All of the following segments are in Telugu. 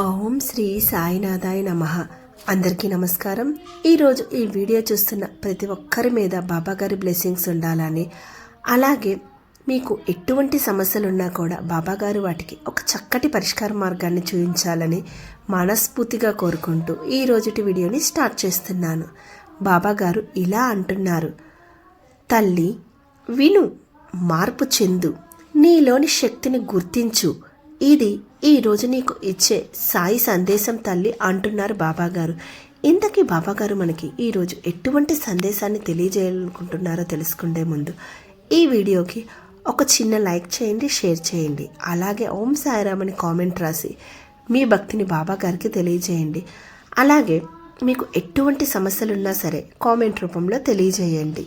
ఓం శ్రీ సాయినాథాయ నమ. అందరికీ నమస్కారం. ఈరోజు ఈ వీడియో చూస్తున్న ప్రతి ఒక్కరి మీద బాబాగారి బ్లెస్సింగ్స్ ఉండాలని అలాగే మీకు ఎటువంటి సమస్యలున్నా కూడా బాబాగారు వాటికి ఒక చక్కటి పరిష్కార మార్గాన్ని చూపించాలని మనస్ఫూర్తిగా కోరుకుంటూ ఈ రోజుటి వీడియోని స్టార్ట్ చేస్తున్నాను. బాబాగారు ఇలా అంటున్నారు. తల్లి విను మార్పు చెందు. నీలోని శక్తిని గుర్తించు. ఇది ఈ రోజు నీకు ఇచ్చే సాయి సందేశం తల్లి అంటున్నారు బాబాగారు. ఇంతకీ బాబాగారు మనకి ఈరోజు ఎటువంటి సందేశాన్ని తెలియజేయాలనుకుంటున్నారో తెలుసుకుండే ముందు ఈ వీడియోకి ఒక చిన్న లైక్ చేయండి షేర్ చేయండి. అలాగే ఓం సాయిరామ్ అని కామెంట్ రాసి మీ భక్తిని బాబాగారికి తెలియజేయండి. అలాగే మీకు ఎటువంటి సమస్యలున్నా సరే కామెంట్ రూపంలో తెలియజేయండి.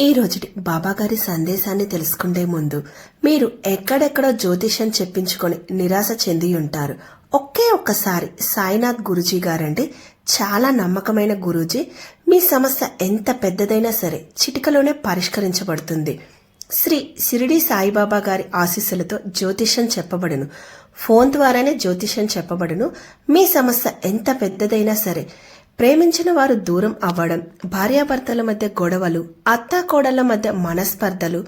ఈ రోజుటి బాబాగారి సందేశాన్ని తెలుసుకుండే ముందు మీరు ఎక్కడెక్కడో జ్యోతిష్యం చెప్పించుకొని నిరాశ చెంది ఉంటారు. ఒకే ఒక్కసారి సాయినాథ్ గురూజీ గారండి చాలా నమ్మకమైన గురూజీ. మీ సమస్య ఎంత పెద్దదైనా సరే చిటికలోనే పరిష్కరించబడుతుంది. శ్రీ షిరిడి సాయిబాబా గారి ఆశీస్సులతో జ్యోతిష్యం చెప్పబడును. ఫోన్ ద్వారానే జ్యోతిష్యం చెప్పబడును. మీ సమస్య ఎంత పెద్దదైనా సరే ప్రేమించిన వారు దూరం అవ్వడం భార్యాభర్తల మధ్య గొడవలు అత్తాకోడళ్ళ మధ్య మనస్పర్ధలు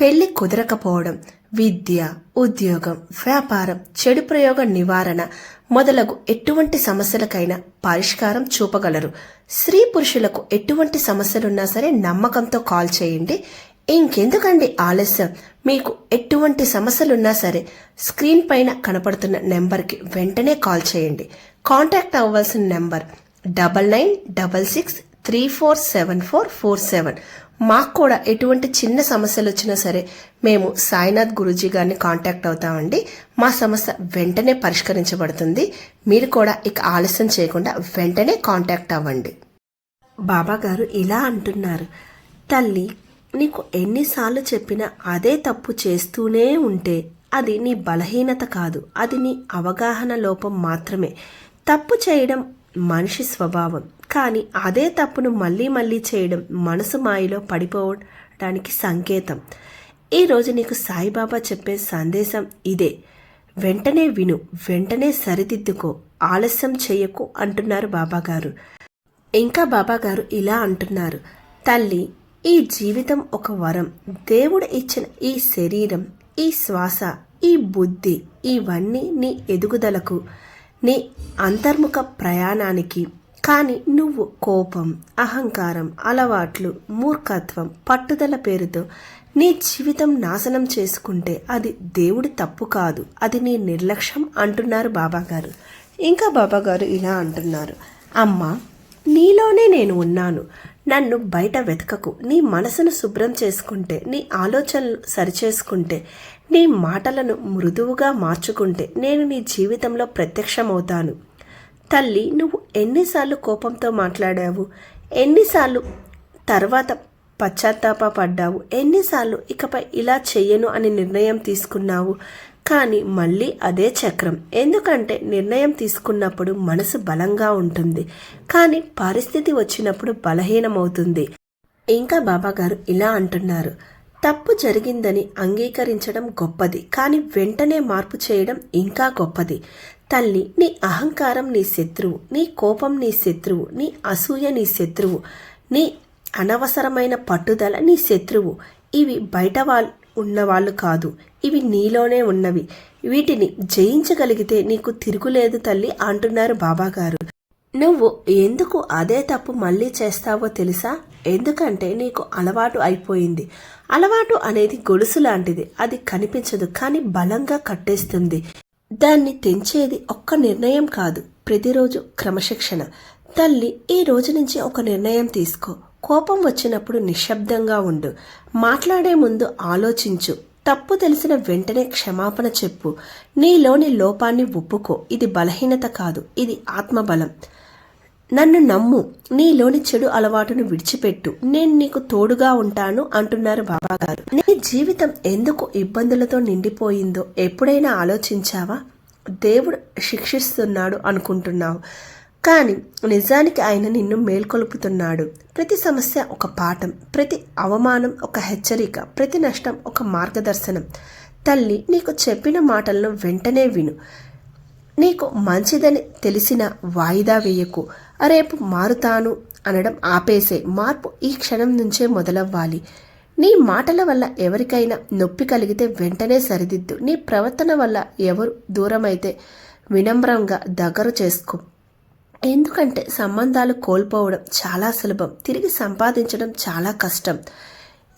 పెళ్ళి కుదరకపోవడం విద్య ఉద్యోగం వ్యాపారం చెడు ప్రయోగ నివారణ మొదలగు ఎటువంటి సమస్యలకైనా పరిష్కారం చూపగలరు. స్త్రీ పురుషులకు ఎటువంటి సమస్యలున్నా సరే నమ్మకంతో కాల్ చేయండి. ఇంకెందుకండి ఆలస్యం? మీకు ఎటువంటి సమస్యలున్నా సరే స్క్రీన్ పైన కనపడుతున్న నెంబర్కి వెంటనే కాల్ చేయండి. కాంటాక్ట్ అవ్వాల్సిన number double nine double six three four seven four four seven. మాకు కూడా ఎటువంటి చిన్న సమస్యలు వచ్చినా సరే మేము సాయినాథ్ గురూజీ గారిని కాంటాక్ట్ అవుతామండి. మా సమస్య వెంటనే పరిష్కరించబడుతుంది. మీరు కూడా ఇక ఆలస్యం చేయకుండా వెంటనే కాంటాక్ట్ అవ్వండి. బాబా గారు ఇలా అంటున్నారు. తల్లి నీకు ఎన్నిసార్లు చెప్పినా అదే తప్పు చేస్తూనే ఉంటే అది నీ బలహీనత కాదు. అది నీ అవగాహన లోపం మాత్రమే. తప్పు చేయడం మనిషి స్వభావం. కానీ అదే తప్పును మళ్ళీ మళ్ళీ చేయడం మనసు మాయలో పడిపోవడానికి సంకేతం. ఈరోజు నీకు సాయిబాబా చెప్పే సందేశం ఇదే. వెంటనే విను వెంటనే సరిదిద్దుకో ఆలస్యం చేయకు అంటున్నారు బాబాగారు. ఇంకా బాబాగారు ఇలా అంటున్నారు. తల్లి ఈ జీవితం ఒక వరం. దేవుడు ఇచ్చిన ఈ శరీరం ఈ శ్వాస ఈ బుద్ధి ఇవన్నీ నీ ఎదుగుదలకు. నీ అంతర్ముఖ ప్రయాణానికి. కానీ నువ్వు కోపం అహంకారం అలవాట్లు మూర్ఖత్వం పట్టుదల పేరుతో నీ జీవితం నాశనం చేసుకుంటే అది దేవుడి తప్పు కాదు. అది నీ నిర్లక్ష్యం అంటున్నారు బాబాగారు. ఇంకా బాబాగారు ఇలా అంటున్నారు. అమ్మా నీలోనే నేను ఉన్నాను. నన్ను బయట వెతకకు. నీ మనసును శుభ్రం చేసుకుంటే నీ ఆలోచనలు సరిచేసుకుంటే నీ మాటలను మృదువుగా మార్చుకుంటే నేను నీ జీవితంలో ప్రత్యక్షమవుతాను. తల్లి నువ్వు ఎన్నిసార్లు కోపంతో మాట్లాడావు? ఎన్నిసార్లు తర్వాత పశ్చాత్తాప పడ్డావు ఎన్నిసార్లు ఇకపై ఇలా చెయ్యను అని నిర్ణయం తీసుకున్నావు? కానీ మళ్ళీ అదే చక్రం. ఎందుకంటే నిర్ణయం తీసుకున్నప్పుడు మనసు బలంగా ఉంటుంది. కానీ పరిస్థితి వచ్చినప్పుడు బలహీనమవుతుంది. ఇంకా బాబాగారు ఇలా అంటున్నారు. తప్పు జరిగిందని అంగీకరించడం గొప్పది. కానీ వెంటనే మార్పు చేయడం ఇంకా గొప్పది. తల్లి నీ అహంకారం నీ శత్రువు నీ కోపం నీ శత్రువు నీ అసూయ నీ శత్రువు నీ అనవసరమైన పట్టుదల నీ శత్రువు. ఇవి బయట వాళ్ళు ఉన్నవాళ్ళు కాదు. ఇవి నీలోనే ఉన్నవి. వీటిని జయించగలిగితే నీకు తిరుగులేదు తల్లి అంటున్నారు బాబాగారు. నువ్వు ఎందుకు అదే తప్పు మళ్ళీ చేస్తావో తెలుసా? ఎందుకంటే నీకు అలవాటు అయిపోయింది. అలవాటు అనేది గొలుసు లాంటిది. అది కనిపించదు కానీ బలంగా కట్టేస్తుంది. దాన్ని తెంచేది ఒక్క నిర్ణయం కాదు. ప్రతిరోజు క్రమశిక్షణ. తల్లి ఈ రోజు నుంచి ఒక నిర్ణయం తీసుకో. కోపం వచ్చినప్పుడు నిశ్శబ్దంగా ఉండు. మాట్లాడే ముందు ఆలోచించు. తప్పు తెలిసిన వెంటనే క్షమాపణ చెప్పు. నీలోని లోపాన్ని ఒప్పుకో. ఇది బలహీనత కాదు. ఇది ఆత్మబలం. నన్ను నమ్ము. నీలోని చెడు అలవాటును విడిచిపెట్టు. నేను నీకు తోడుగా ఉంటాను అంటున్నారు బాబాగారు నీ జీవితం ఎందుకు ఇబ్బందులతో నిండిపోయిందో ఎప్పుడైనా ఆలోచించావా? దేవుడు శిక్షిస్తున్నాడు అనుకుంటున్నావు. కానీ నిజానికి ఆయన నిన్ను మేల్కొలుపుతున్నాడు. ప్రతి సమస్య ఒక పాఠం ప్రతి అవమానం ఒక హెచ్చరిక ప్రతి నష్టం ఒక మార్గదర్శనం. తల్లి నీకు చెప్పిన మాటలను వెంటనే విను. నీకు మంచిదని తెలిసిన వాయిదా వేయకు. రేపు మారుతాను అనడం ఆపేసే మార్పు ఈ క్షణం నుంచే మొదలవ్వాలి. నీ మాటల వల్ల ఎవరికైనా నొప్పి కలిగితే వెంటనే సరిదిద్దు. నీ ప్రవర్తన వల్ల ఎవరు దూరమైతే వినమ్రంగా దగ్గర చేసుకో. ఎందుకంటే సంబంధాలు కోల్పోవడం చాలా సులభం. తిరిగి సంపాదించడం చాలా కష్టం.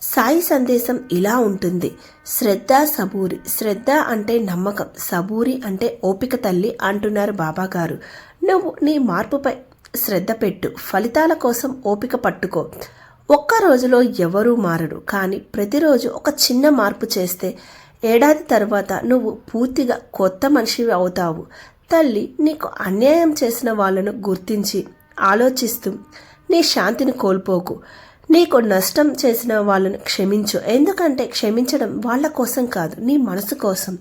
సాయి సందేశం ఇలా ఉంటుంది. శ్రద్ధ సబూరి. శ్రద్ధ అంటే నమ్మకం. సబూరి అంటే ఓపిక తల్లి అంటున్నారు బాబాగారు. నువ్వు నీ మార్పుపై శ్రద్ధ పెట్టు. ఫలితాల కోసం ఓపిక పట్టుకో. ఒక్క రోజులో ఎవరూ మారడు కానీ ప్రతిరోజు ఒక చిన్న మార్పు చేస్తే ఏడాది తర్వాత నువ్వు పూర్తిగా కొత్త మనిషివి అవుతావు. తల్లి నీకు అన్యాయం చేసిన వాళ్ళను గుర్తించి ఆలోచిస్తూ నీ శాంతిని కోల్పోకు. నీకు నష్టం చేసిన వాళ్ళను క్షమించు. ఎందుకంటే క్షమించడం వాళ్ళ కోసం కాదు నీ మనసు కోసం.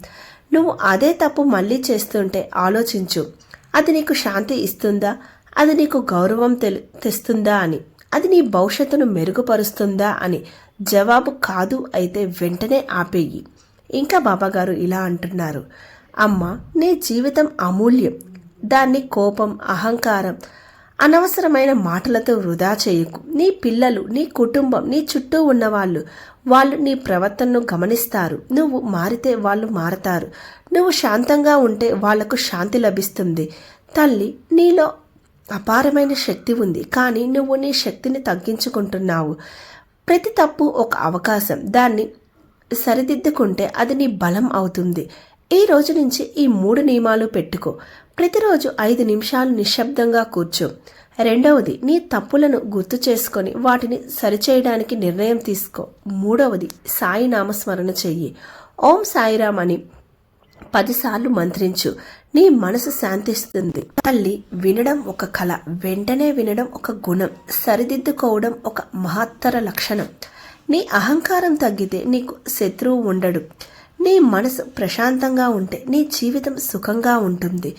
నువ్వు అదే తప్పు మళ్ళీ చేస్తుంటే ఆలోచించు. అది నీకు శాంతి ఇస్తుందా? అది నీకు గౌరవం తెలు తెస్తుందా అని. అది నీ భవిష్యత్తును మెరుగుపరుస్తుందా అని. జవాబు కాదు అయితే వెంటనే ఆపేయి. ఇంకా బాబాగారు ఇలా అంటున్నారు. అమ్మ నీ జీవితం అమూల్యం. దాన్ని కోపం అహంకారం అనవసరమైన మాటలతో వృధా చేయకు. నీ పిల్లలు నీ కుటుంబం నీ చుట్టూ ఉన్నవాళ్ళు వాళ్ళు నీ ప్రవర్తనను గమనిస్తారు. నువ్వు మారితే వాళ్ళు మారతారు. నువ్వు శాంతంగా ఉంటే వాళ్ళకు శాంతి లభిస్తుంది. తల్లి నీలో అపారమైన శక్తి ఉంది కానీ నువ్వు నీ శక్తిని తగ్గించుకుంటున్నావు. ప్రతి తప్పు ఒక అవకాశం. దాన్ని సరిదిద్దుకుంటే అది నీ బలం అవుతుంది. ఈ రోజు నుంచి ఈ మూడు నియమాలు పెట్టుకో. ప్రతిరోజు ఐదు నిమిషాలు నిశ్శబ్దంగా కూర్చో. రెండవది నీ తప్పులను గుర్తు చేసుకొని వాటిని సరిచేయడానికి నిర్ణయం తీసుకో. మూడవది సాయి నామస్మరణ చెయ్యి. ఓం సాయిరామ్ అని పదిసార్లు మంత్రించు. నీ మనసు శాంతిస్తుంది. తల్లి వినడం ఒక కళ. వెంటనే వినడం ఒక గుణం. సరిదిద్దుకోవడం ఒక మహత్తర లక్షణం. నీ అహంకారం తగ్గితే నీకు శత్రువు ఉండడు. నీ మనసు ప్రశాంతంగా ఉంటే నీ జీవితం సుఖంగా ఉంటుంది.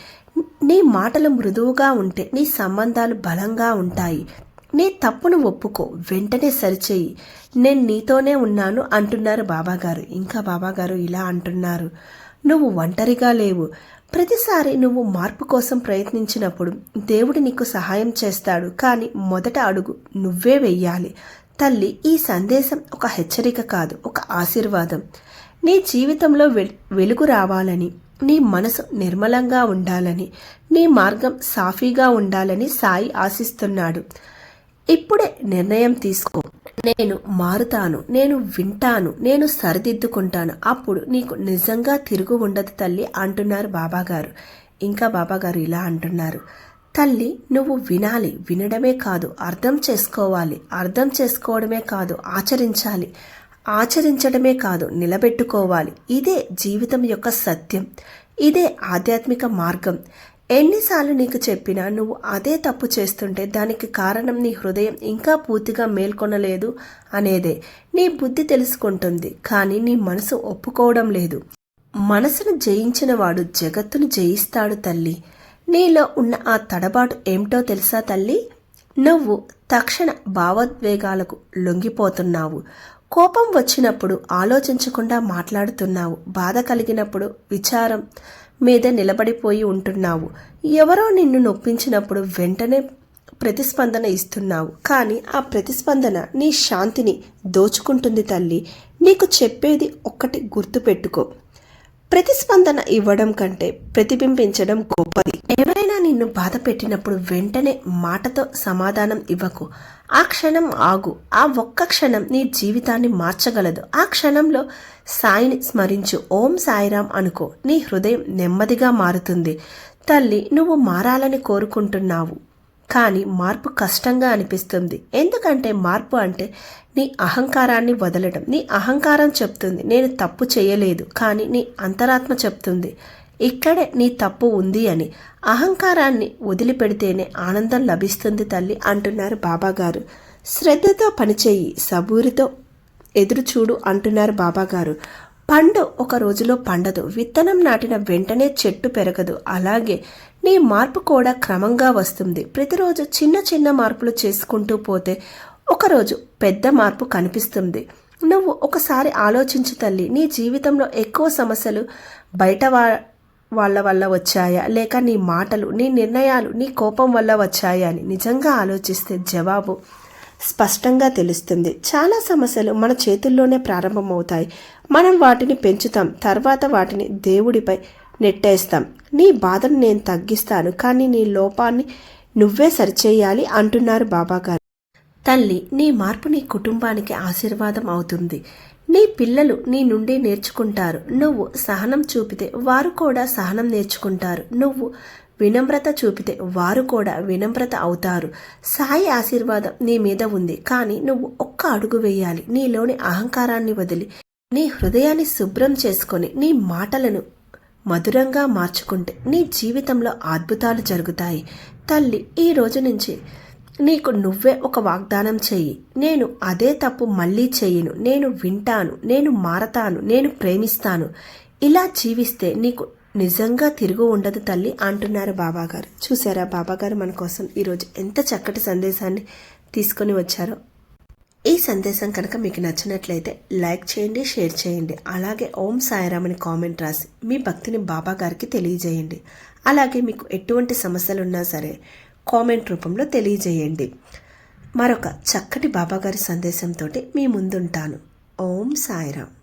నీ మాటలు మృదువుగా ఉంటే నీ సంబంధాలు బలంగా ఉంటాయి. నీ తప్పును ఒప్పుకో వెంటనే సరిచేయి. నేను నీతోనే ఉన్నాను అంటున్నారు బాబాగారు. ఇంకా బాబాగారు ఇలా అంటున్నారు. నువ్వు ఒంటరిగా లేవు. ప్రతిసారి నువ్వు మార్పు కోసం ప్రయత్నించినప్పుడు దేవుడు నీకు సహాయం చేస్తాడు. కానీ మొదట అడుగు నువ్వే వెయ్యాలి. తల్లి ఈ సందేశం ఒక హెచ్చరిక కాదు ఒక ఆశీర్వాదం. నీ జీవితంలో వెలుగు రావాలని నీ మనసు నిర్మలంగా ఉండాలని నీ మార్గం సాఫీగా ఉండాలని సాయి ఆశిస్తున్నాడు. ఇప్పుడే నిర్ణయం తీసుకో. నేను మారుతాను నేను వింటాను నేను సరిదిద్దుకుంటాను. అప్పుడు నీకు నిజంగా తిరుగు ఉండదు తల్లి అంటున్నారు బాబాగారు. ఇంకా బాబాగారు ఇలా అంటున్నారు. తల్లి నువ్వు వినాలి వినడమే కాదు అర్థం చేసుకోవాలి అర్థం చేసుకోవడమే కాదు ఆచరించాలి. ఆచరించడమే కాదు నిలబెట్టుకోవాలి. ఇదే జీవితం యొక్క సత్యం. ఇదే ఆధ్యాత్మిక మార్గం. ఎన్నిసార్లు నీకు చెప్పినా నువ్వు అదే తప్పు చేస్తుంటే దానికి కారణం నీ హృదయం ఇంకా పూర్తిగా మేల్కొనలేదు అనేదే. నీ బుద్ధి తెలుసుకుంటుంది కానీ నీ మనసు ఒప్పుకోవడం లేదు. మనసును జయించిన వాడు జగత్తును జయిస్తాడు తల్లి. నీలో ఉన్న ఆ తడబాటు ఏమిటో తెలుసా తల్లి? నువ్వు తక్షణ భావోద్వేగాలకు లొంగిపోతున్నావు. కోపం వచ్చినప్పుడు ఆలోచించకుండా మాట్లాడుతున్నావు. బాధ కలిగినప్పుడు విచారం మీద నిలబడిపోయి ఉంటున్నావు. ఎవరో నిన్ను నొప్పించినప్పుడు వెంటనే ప్రతిస్పందన ఇస్తున్నావు. కానీ ఆ ప్రతిస్పందన నీ శాంతిని దోచుకుంటుంది తల్లి. నీకు చెప్పేది ఒక్కటి గుర్తుపెట్టుకో. ప్రతిస్పందన ఇవ్వడం కంటే ప్రతిబింబించడం గొప్పది. ఎవరైనా నిన్ను బాధ పెట్టినప్పుడు వెంటనే మాటతో సమాధానం ఇవ్వకు. ఆ క్షణం ఆగు. ఆ ఒక్క క్షణం నీ జీవితాన్ని మార్చగలదు. ఆ క్షణంలో సాయిని స్మరించు. ఓం సాయిరాం అనుకో. నీ హృదయం నెమ్మదిగా మారుతుంది. తల్లి నువ్వు మారాలని కోరుకుంటున్నావు. కానీ మార్పు కష్టంగా అనిపిస్తుంది. ఎందుకంటే మార్పు అంటే నీ అహంకారాన్ని వదలడం. నీ అహంకారం చెప్తుంది. నేను తప్పు చేయలేదు. కానీ నీ అంతరాత్మ చెప్తుంది. ఇక్కడే నీ తప్పు ఉంది అని. అహంకారాన్ని వదిలిపెడితేనే ఆనందం లభిస్తుంది తల్లి అంటున్నారు బాబాగారు. శ్రద్ధతో పనిచేయి సబూరితో ఎదురుచూడు అంటున్నారు బాబాగారు. పండు ఒక రోజులో పండదు. విత్తనం నాటిన వెంటనే చెట్టు పెరగదు. అలాగే నీ మార్పు కూడా క్రమంగా వస్తుంది. ప్రతిరోజు చిన్న చిన్న మార్పులు చేసుకుంటూ పోతే ఒకరోజు పెద్ద మార్పు కనిపిస్తుంది. నువ్వు ఒకసారి ఆలోచించు తల్లి నీ జీవితంలో ఎక్కువ సమస్యలు బయట వాళ్ళ వల్ల వచ్చాయా? లేక నీ మాటలు నీ నిర్ణయాలు నీ కోపం వల్ల వచ్చాయా అని నిజంగా ఆలోచిస్తే జవాబు స్పష్టంగా తెలుస్తుంది. చాలా సమస్యలు మన చేతుల్లోనే ప్రారంభమవుతాయి. మనం వాటిని పెంచుతాం. తర్వాత వాటిని దేవుడిపై నెట్టేస్తాం. నీ బాధను నేను తగ్గిస్తాను కానీ నీ లోపాన్ని నువ్వే సరిచేయాలి అంటున్నారు బాబాగారు. తల్లి నీ మార్పు నీ కుటుంబానికి ఆశీర్వాదం అవుతుంది. నీ పిల్లలు నీ నుండి నేర్చుకుంటారు. నువ్వు సహనం చూపితే వారు కూడా సహనం నేర్చుకుంటారు. నువ్వు వినమ్రత చూపితే వారు కూడా వినమ్రత అవుతారు. సాయి ఆశీర్వాదం నీ మీద ఉంది. కానీ నువ్వు ఒక్క అడుగు వేయాలి. నీలోని అహంకారాన్ని వదిలి నీ హృదయాన్ని శుభ్రం చేసుకొని నీ మాటలను మధురంగా మార్చుకుంటే నీ జీవితంలో అద్భుతాలు జరుగుతాయి. తల్లి ఈ రోజు నుంచి నీకు నువ్వే ఒక వాగ్దానం చెయ్యి. నేను అదే తప్పు మళ్ళీ చెయ్యను. నేను వింటాను. నేను మారతాను. నేను ప్రేమిస్తాను. ఇలా జీవిస్తే నీకు నిజంగా తిరుగు ఉండదు తల్లి అంటున్నారు బాబాగారు. చూసారా బాబాగారు మన కోసం ఈరోజు ఎంత చక్కటి సందేశాన్ని తీసుకొని వచ్చారో? ఈ సందేశం కనుక మీకు నచ్చినట్లయితే లైక్ చేయండి షేర్ చేయండి. అలాగే ఓం సాయిరామ్ అని కామెంట్ రాసి మీ భక్తిని బాబాగారికి తెలియజేయండి. అలాగే మీకు ఎటువంటి సమస్యలు ఉన్నా సరే కామెంట్ రూపంలో తెలియజేయండి. మరొక చక్కటి బాబాగారి సందేశంతో మీ ముందుంటాను. ఓం సాయిరామ్.